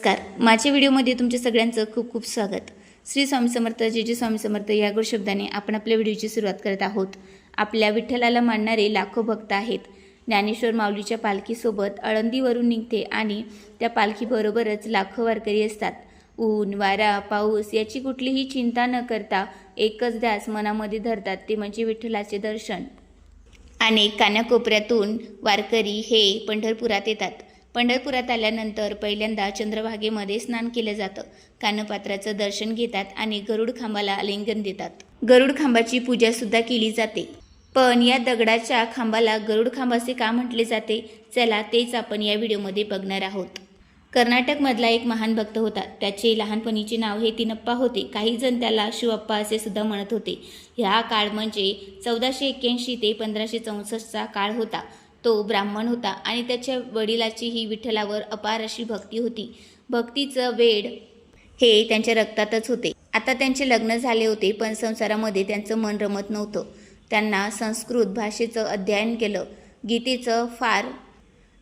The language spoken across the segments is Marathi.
नमस्कार. माझ्या व्हिडिओमध्ये तुमच्या सगळ्यांचं खूप खूप स्वागत. श्री स्वामी समर्थ जे जे स्वामी समर्थ या गोड शब्दाने आपण आपल्या व्हिडिओची सुरुवात करत आहोत. आपल्या विठ्ठलाला मानणारे लाखो भक्त आहेत. ज्ञानेश्वर माऊलीच्या पालखीसोबत आळंदीवरून निघते आणि त्या पालखीबरोबरच लाखो वारकरी असतात. ऊन वारा पाऊस याची कुठलीही चिंता न करता एकच ध्यास मनामध्ये धरतात ते म्हणजे विठ्ठलाचे दर्शन. अनेक कानाकोपऱ्यातून वारकरी हे पंढरपुरात येतात. पंढरपुरात आल्यानंतर पहिल्यांदा चंद्रभागेमध्ये स्नान केलं जातं. कानपात्राचं दर्शन घेतात आणि गरुड खांबाला आलिंगन देतात. गरुड खांबाची पूजासुद्धा केली जाते. पण या दगडाच्या खांबाला गरुड खांब असे का म्हटले जाते? चला तेच आपण या व्हिडिओमध्ये बघणार आहोत. कर्नाटकमधला एक महान भक्त होता. त्याचे लहानपणीचे नाव हे तिनप्पा होते. काही जण त्याला शिवप्पा असे सुद्धा म्हणत होते. ह्या काळ म्हणजे चौदाशे एक्क्याऐंशी ते पंधराशे चौसष्टचा काळ होता. तो ब्राह्मण होता आणि त्याच्या वडिलाची ही विठ्ठलावर अपार अशी भक्ती होती. भक्तीचं वेड हे त्यांच्या रक्तातच होते. आता त्यांचे लग्न झाले होते पण संसारामध्ये त्यांचं मन रमत नव्हतं. त्यांना संस्कृत भाषेचं अध्ययन केलं. गीतेचं फार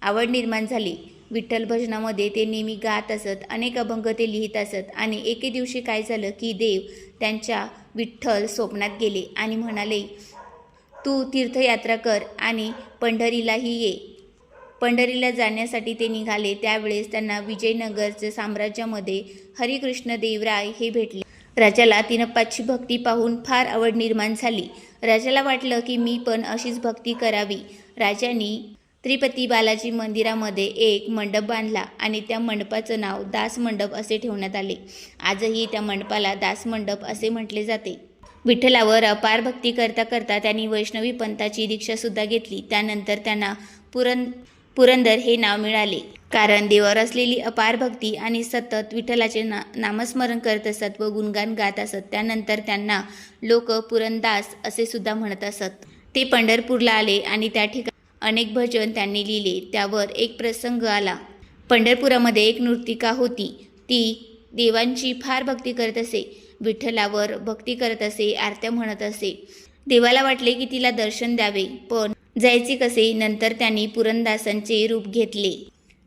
आवड निर्माण झाली. विठ्ठल भजनामध्ये ते नेहमी गात असत अनेक अभंग ते लिहित असत आणि एके दिवशी काय झालं की देव त्यांच्या विठ्ठल स्वप्नात गेले आणि म्हणाले तू तीर्थयात्रा कर आणि पंढरीलाही ये. पंढरीला जाण्यासाठी ते निघाले. त्यावेळेस त्यांना विजयनगरच्या साम्राज्यामध्ये हरिकृष्ण देवराय हे भेटले. राजाला तिनप्पाची भक्ती पाहून फार आवड निर्माण झाली. राजाला वाटलं की मी पण अशीच भक्ती करावी. राजांनी त्रिपती बालाजी मंदिरामध्ये एक मंडप बांधला आणि त्या मंडपाचं नाव दास मंडप असे ठेवण्यात आले. आजही त्या मंडपाला दास मंडप असे म्हटले जाते. विठ्ठलावर अपार भक्ती करता करता त्यांनी वैष्णवी पंथाची दीक्षासुद्धा घेतली. त्यानंतर त्यांना पुरं पुरंदर हे नाव मिळाले. कारण देवावर असलेली अपार भक्ती आणि सतत विठ्ठलाचे ना नामस्मरण करत असत व गुणगान गात असत त्यानंतर त्यांना लोक पुरंदास असे सुद्धा म्हणत असत. ते पंढरपूरला आले आणि त्या ठिकाणी अनेक भजन त्यांनी लिहिले. त्यावर एक प्रसंग आला. पंढरपुरामध्ये एक नृतिका होती. ती देवांची फार भक्ती करत असे. विठ्ठलावर भक्ती करत असे आरत्या म्हणत असे. देवाला वाटले की तिला दर्शन द्यावे पण जायचे कसे नंतर त्यांनी पुरंदासांचे रूप घेतले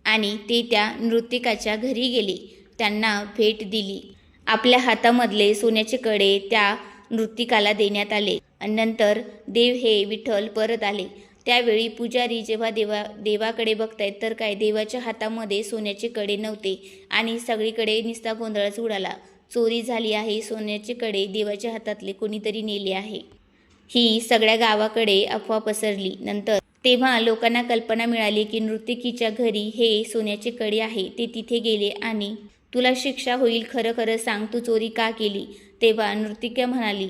आणि ते त्या नृत्यकाच्या घरी गेले. त्यांना भेट दिली. आपल्या हातामधले सोन्याचे कडे त्या नृतिकाला देण्यात आले आणि नंतर देव हे विठ्ठल परत आले. त्यावेळी पुजारी जेव्हा देवा देवाकडे बघतायत तर काय देवाच्या हातामध्ये सोन्याचे कडे नव्हते आणि सगळीकडे निस्ता गोंधळच उडाला. चोरी झाली आहे सोन्याचे कडे देवाच्या हातातले कोणीतरी नेले आहे. ही सगळ्या गावाकडे अफवा पसरली. नंतर तेव्हा लोकांना कल्पना मिळाली की नृत्यकीच्या घरी हे सोन्याचे कडे आहे ते तिथे गेले आणि तुला शिक्षा होईल खरं खरं सांग तू चोरी का केली? तेव्हा नृतिका म्हणाली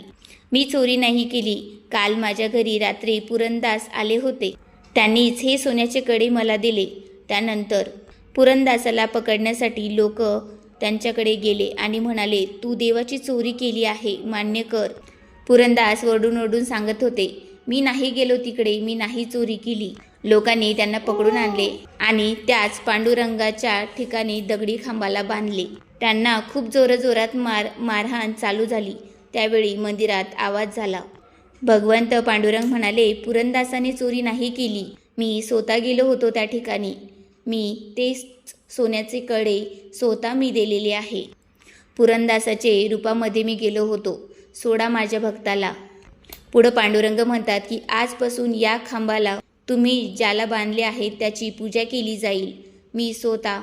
मी चोरी नाही केली. काल माझ्या घरी रात्री पुरंदास आले होते. त्यांनीच हे सोन्याचे कडे मला दिले. त्यानंतर पुरंदासाला पकडण्यासाठी लोक त्यांच्याकडे गेले आणि म्हणाले तू देवाची चोरी केली आहे मान्य कर. पुरंदास ओरडून ओरडून सांगत होते मी नाही गेलो तिकडे मी नाही चोरी केली. लोकांनी त्यांना पकडून आणले आणि त्याच पांडुरंगाच्या ठिकाणी दगडी खांबाला बांधले. त्यांना खूप जोरजोरात मार मारहाण चालू झाली. त्यावेळी मंदिरात आवाज झाला. भगवंत पांडुरंग म्हणाले पुरंदासाने चोरी नाही केली. मी स्वतः गेलो होतो त्या ठिकाणी. मी तेच सोन्याचे कडे स्वतः मी दिलेले आहे. पुरंदासाचे रूपामध्ये मी गेलो होतो. सोडा माझ्या भक्ताला. पुढं पांडुरंग म्हणतात की आजपासून या खांबाला तुम्ही ज्याला बांधले आहे त्याची पूजा केली जाईल. मी स्वतः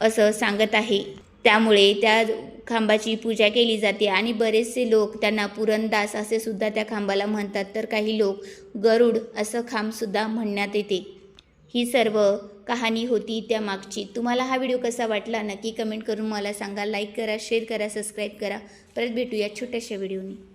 असं सांगत आहे. त्यामुळे त्या खांबाची पूजा केली जाते आणि बरेचसे लोक त्यांना पुरंदास असे सुद्धा त्या खांबाला म्हणतात. तर काही लोक गरुड असं खांबसुद्धा म्हणण्यात येते. ही सर्व कहाणी होती त्या मागची. तुम्हाला हा व्हिडिओ कसा वाटला? नक्की कमेंट करून मला सांगा. लाईक करा शेअर करा सबस्क्राईब करा. परत भेटूया छोट्याशा व्हिडिओनी.